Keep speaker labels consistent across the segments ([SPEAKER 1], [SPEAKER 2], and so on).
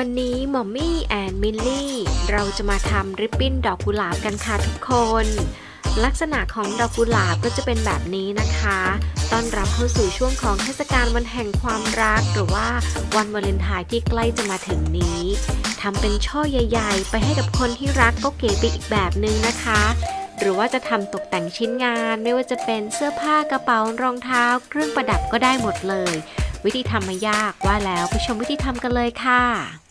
[SPEAKER 1] วันนี้หมอมมี่แอนมิลลี่ เราจะมาทำริบบิ้นดอกกุหลาบกันค่ะทุกคน ลักษณะของดอกกุหลาบก็จะเป็นแบบนี้นะคะต้อนรับเข้าสู่ช่วงของเทศกาลวันแห่งความรัก หรือว่าวันวาเลนไทน์ที่ใกล้จะมาถึงนี้ทำเป็นช่อใหญ่ ๆ ไปให้กับคนที่รักก็เก๋ไปอีกแบบนึงนะคะ หรือว่าจะทำตกแต่งชิ้นงาน ไม่ว่าจะเป็นเสื้อผ้ากระเป๋ารองเท้า เครื่องประดับก็ได้หมดเลย วิธีทำไม่ยากว่าแล้วไปชมวิธีทำกันเลยค่ะ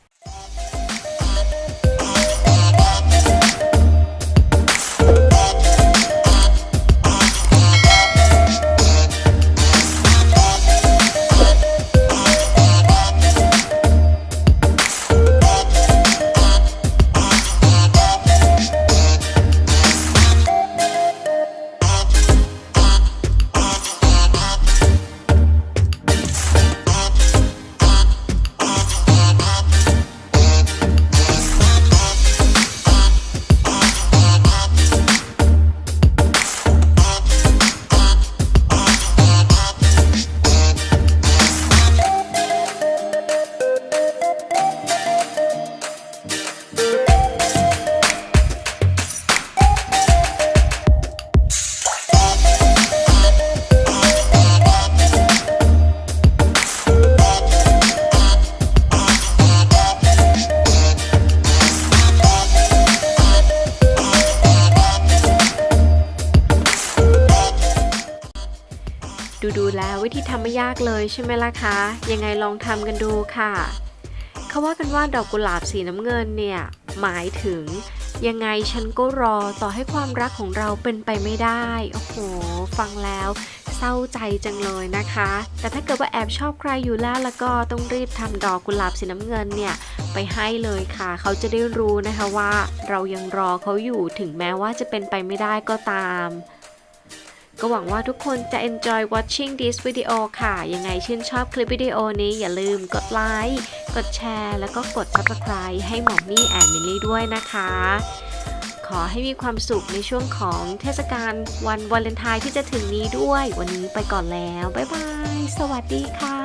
[SPEAKER 1] ดูดูแล้ววิธีทำไม่ยากเลยใช่ไหมล่ะคะ ยังไงลองทำกันดูค่ะ เขาว่ากันว่าดอกกุหลาบสีน้ำเงินเนี่ย หมายถึง ยังไงฉันก็รอต่อให้ความรักของเราเป็นไปไม่ได้ โอ้โห ฟังแล้วเศร้าใจจังเลยนะคะ แต่ถ้าเกิดว่าแอบชอบใครอยู่แล้วแล้วก็ต้องรีบทำดอกกุหลาบสีน้ำเงินเนี่ยไปให้เลยค่ะ เขาจะได้รู้นะคะว่า เรายังรอเขาอยู่ถึงแม้ว่าจะเป็นไปไม่ได้ก็ตาม ก็หวังว่าทุกคนจะ enjoy watching this video ค่ะ ยังไงชื่นชอบคลิปวิดีโอนี้อย่าลืมกดไลค์กดแชร์แล้วก็กด subscribe ให้หมอมมี่แอนมิลลี่ด้วยนะคะ ขอให้มีความสุขในช่วงของเทศกาลวันวาเลนไทน์ที่จะถึงนี้ด้วย วันนี้ไปก่อนแล้ว บ๊ายบาย สวัสดีค่ะ